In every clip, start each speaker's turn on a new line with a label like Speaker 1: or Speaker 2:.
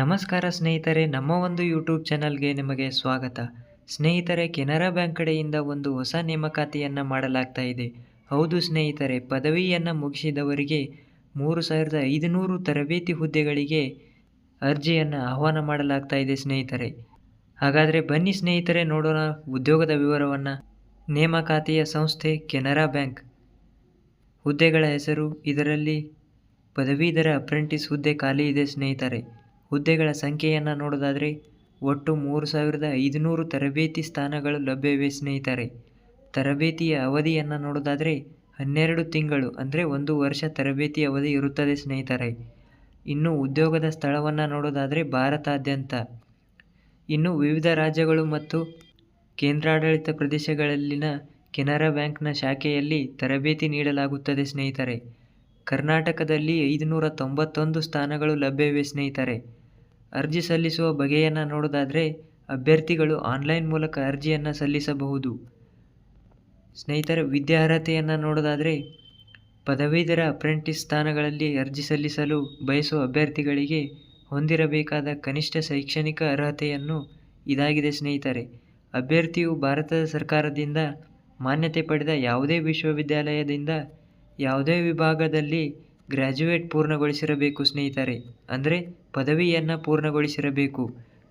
Speaker 1: ನಮಸ್ಕಾರ ಸ್ನೇಹಿತರೆ, ನಮ್ಮ ಒಂದು ಯೂಟ್ಯೂಬ್ ಚಾನಲ್ಗೆ ನಿಮಗೆ ಸ್ವಾಗತ. ಸ್ನೇಹಿತರೆ, ಕೆನರಾ ಬ್ಯಾಂಕ್ ಕಡೆಯಿಂದ ಒಂದು ಹೊಸ ನೇಮಕಾತಿಯನ್ನು ಮಾಡಲಾಗ್ತಾ ಇದೆ. ಹೌದು ಸ್ನೇಹಿತರೆ, ಪದವಿಯನ್ನು ಮುಗಿಸಿದವರಿಗೆ ಮೂರು ಸಾವಿರದ ಐದುನೂರು ತರಬೇತಿ ಹುದ್ದೆಗಳಿಗೆ ಅರ್ಜಿಯನ್ನು ಆಹ್ವಾನ ಮಾಡಲಾಗ್ತಾ ಇದೆ ಸ್ನೇಹಿತರೆ. ಹಾಗಾದರೆ ಬನ್ನಿ ಸ್ನೇಹಿತರೆ, ನೋಡೋಣ ಉದ್ಯೋಗದ ವಿವರವನ್ನು. ನೇಮಕಾತಿಯ ಸಂಸ್ಥೆ ಕೆನರಾ ಬ್ಯಾಂಕ್. ಹುದ್ದೆಗಳ ಹೆಸರು, ಇದರಲ್ಲಿ ಪದವೀಧರ ಅಪ್ರೆಂಟಿಸ್ ಹುದ್ದೆ ಖಾಲಿ ಇದೆ ಸ್ನೇಹಿತರೆ. ಹುದ್ದೆಗಳ ಸಂಖ್ಯೆಯನ್ನು ನೋಡೋದಾದರೆ ಒಟ್ಟು ಮೂರು ಸಾವಿರದ ಐದುನೂರು ತರಬೇತಿ ಸ್ಥಾನಗಳು ಲಭ್ಯವೇ ಸ್ನೇಹಿತರೆ. ತರಬೇತಿಯ ಅವಧಿಯನ್ನು ನೋಡೋದಾದರೆ ಹನ್ನೆರಡು ತಿಂಗಳು, ಅಂದರೆ ಒಂದು ವರ್ಷ ತರಬೇತಿ ಅವಧಿ ಇರುತ್ತದೆ ಸ್ನೇಹಿತರೆ. ಇನ್ನು ಉದ್ಯೋಗದ ಸ್ಥಳವನ್ನು ನೋಡೋದಾದರೆ ಭಾರತಾದ್ಯಂತ. ಇನ್ನು ವಿವಿಧ ರಾಜ್ಯಗಳು ಮತ್ತು ಕೇಂದ್ರಾಡಳಿತ ಪ್ರದೇಶಗಳಲ್ಲಿನ ಕೆನರಾ ಬ್ಯಾಂಕ್ನ ಶಾಖೆಯಲ್ಲಿ ತರಬೇತಿ ನೀಡಲಾಗುತ್ತದೆ ಸ್ನೇಹಿತರೆ. ಕರ್ನಾಟಕದಲ್ಲಿ ಐದುನೂರ ತೊಂಬತ್ತೊಂದು ಸ್ಥಾನಗಳು ಲಭ್ಯವೇ ಸ್ನೇಹಿತರೆ. ಅರ್ಜಿ ಸಲ್ಲಿಸುವ ಬಗೆಯನ್ನು ನೋಡೋದಾದರೆ ಅಭ್ಯರ್ಥಿಗಳು ಆನ್ಲೈನ್ ಮೂಲಕ ಅರ್ಜಿಯನ್ನು ಸಲ್ಲಿಸಬಹುದು. ಸ್ನೇಹಿತರ, ವಿದ್ಯಾರ್ಹತೆಯನ್ನು ನೋಡೋದಾದರೆ ಪದವೀಧರ ಅಪ್ರೆಂಟಿಸ್ ಸ್ಥಾನಗಳಲ್ಲಿ ಅರ್ಜಿ ಸಲ್ಲಿಸಲು ಬಯಸುವ ಅಭ್ಯರ್ಥಿಗಳಿಗೆ ಹೊಂದಿರಬೇಕಾದ ಕನಿಷ್ಠ ಶೈಕ್ಷಣಿಕ ಅರ್ಹತೆಯನ್ನು ಇದಾಗಿದೆ ಸ್ನೇಹಿತರೆ. ಅಭ್ಯರ್ಥಿಯು ಭಾರತದ ಸರ್ಕಾರದಿಂದ ಮಾನ್ಯತೆ ಪಡೆದ ಯಾವುದೇ ವಿಶ್ವವಿದ್ಯಾಲಯದಿಂದ ಯಾವುದೇ ವಿಭಾಗದಲ್ಲಿ ಗ್ರ್ಯಾಜುಯೇಟ್ ಪೂರ್ಣಗೊಳಿಸಿರಬೇಕು ಸ್ನೇಹಿತರೆ. ಅಂದರೆ ಪದವಿಯನ್ನು ಪೂರ್ಣಗೊಳಿಸಿರಬೇಕು.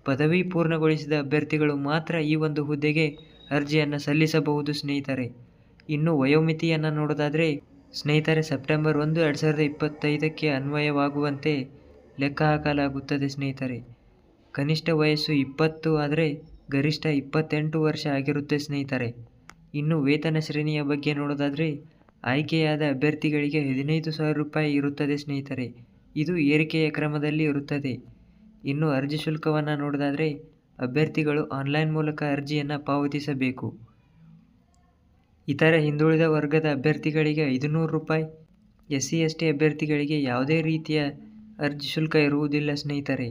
Speaker 1: ಪದವಿ ಪೂರ್ಣಗೊಳಿಸಿದ ಅಭ್ಯರ್ಥಿಗಳು ಮಾತ್ರ ಈ ಒಂದು ಹುದ್ದೆಗೆ ಅರ್ಜಿಯನ್ನು ಸಲ್ಲಿಸಬಹುದು ಸ್ನೇಹಿತರೆ. ಇನ್ನು ವಯೋಮಿತಿಯನ್ನು ನೋಡೋದಾದರೆ ಸ್ನೇಹಿತರೆ, ಸೆಪ್ಟೆಂಬರ್ ಒಂದು ಎರಡು ಸಾವಿರದ ಇಪ್ಪತ್ತೈದಕ್ಕೆ ಅನ್ವಯವಾಗುವಂತೆ ಲೆಕ್ಕ ಹಾಕಲಾಗುತ್ತದೆ ಸ್ನೇಹಿತರೆ. ಕನಿಷ್ಠ ವಯಸ್ಸು ಇಪ್ಪತ್ತು ಆದರೆ ಗರಿಷ್ಠ ಇಪ್ಪತ್ತೆಂಟು ವರ್ಷ ಆಗಿರುತ್ತೆ ಸ್ನೇಹಿತರೆ. ಇನ್ನು ವೇತನ ಶ್ರೇಣಿಯ ಬಗ್ಗೆ ನೋಡೋದಾದರೆ ಆಯ್ಕೆಯಾದ ಅಭ್ಯರ್ಥಿಗಳಿಗೆ ಹದಿನೈದು ಸಾವಿರ ರೂಪಾಯಿ ಇರುತ್ತದೆ, ಸ್ನೇಹಿತರೆ. ಇದು ಏರಿಕೆಯ ಕ್ರಮದಲ್ಲಿ ಇರುತ್ತದೆ. ಇನ್ನು ಅರ್ಜಿ ಶುಲ್ಕವನ್ನು ನೋಡೋದಾದರೆ, ಅಭ್ಯರ್ಥಿಗಳು ಆನ್ಲೈನ್ ಮೂಲಕ ಅರ್ಜಿಯನ್ನು ಪಾವತಿಸಬೇಕು. ಇತರ ಹಿಂದುಳಿದ ವರ್ಗದ ಅಭ್ಯರ್ಥಿಗಳಿಗೆ ಐದುನೂರು ರೂಪಾಯಿ. ಎಸ್ ಸಿ ಎಸ್ ಟಿ ಅಭ್ಯರ್ಥಿಗಳಿಗೆ ಯಾವುದೇ ರೀತಿಯ ಅರ್ಜಿ ಶುಲ್ಕ ಇರುವುದಿಲ್ಲ, ಸ್ನೇಹಿತರೆ.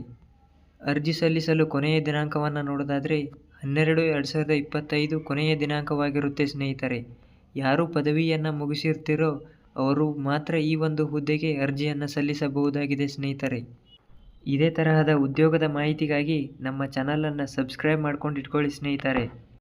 Speaker 1: ಅರ್ಜಿ ಸಲ್ಲಿಸಲು ಕೊನೆಯ ದಿನಾಂಕವನ್ನು ನೋಡೋದಾದರೆ, ಹನ್ನೆರಡು ಎರಡು ಸಾವಿರದ ಇಪ್ಪತ್ತೈದು ಕೊನೆಯ ದಿನಾಂಕವಾಗಿರುತ್ತೆ, ಸ್ನೇಹಿತರೆ. ಯಾರು ಪದವಿಯನ್ನು ಮುಗಿಸಿರ್ತೀರೋ ಅವರು ಮಾತ್ರ ಈ ಒಂದು ಹುದ್ದೆಗೆ ಅರ್ಜಿಯನ್ನು ಸಲ್ಲಿಸಬಹುದಾಗಿದೆ ಸ್ನೇಹಿತರೆ. ಇದೇ ತರಹದ ಉದ್ಯೋಗದ ಮಾಹಿತಿಗಾಗಿ ನಮ್ಮ ಚಾನಲನ್ನು ಸಬ್ಸ್ಕ್ರೈಬ್ ಮಾಡ್ಕೊಂಡು ಇಟ್ಕೊಳ್ಳಿ ಸ್ನೇಹಿತರೆ.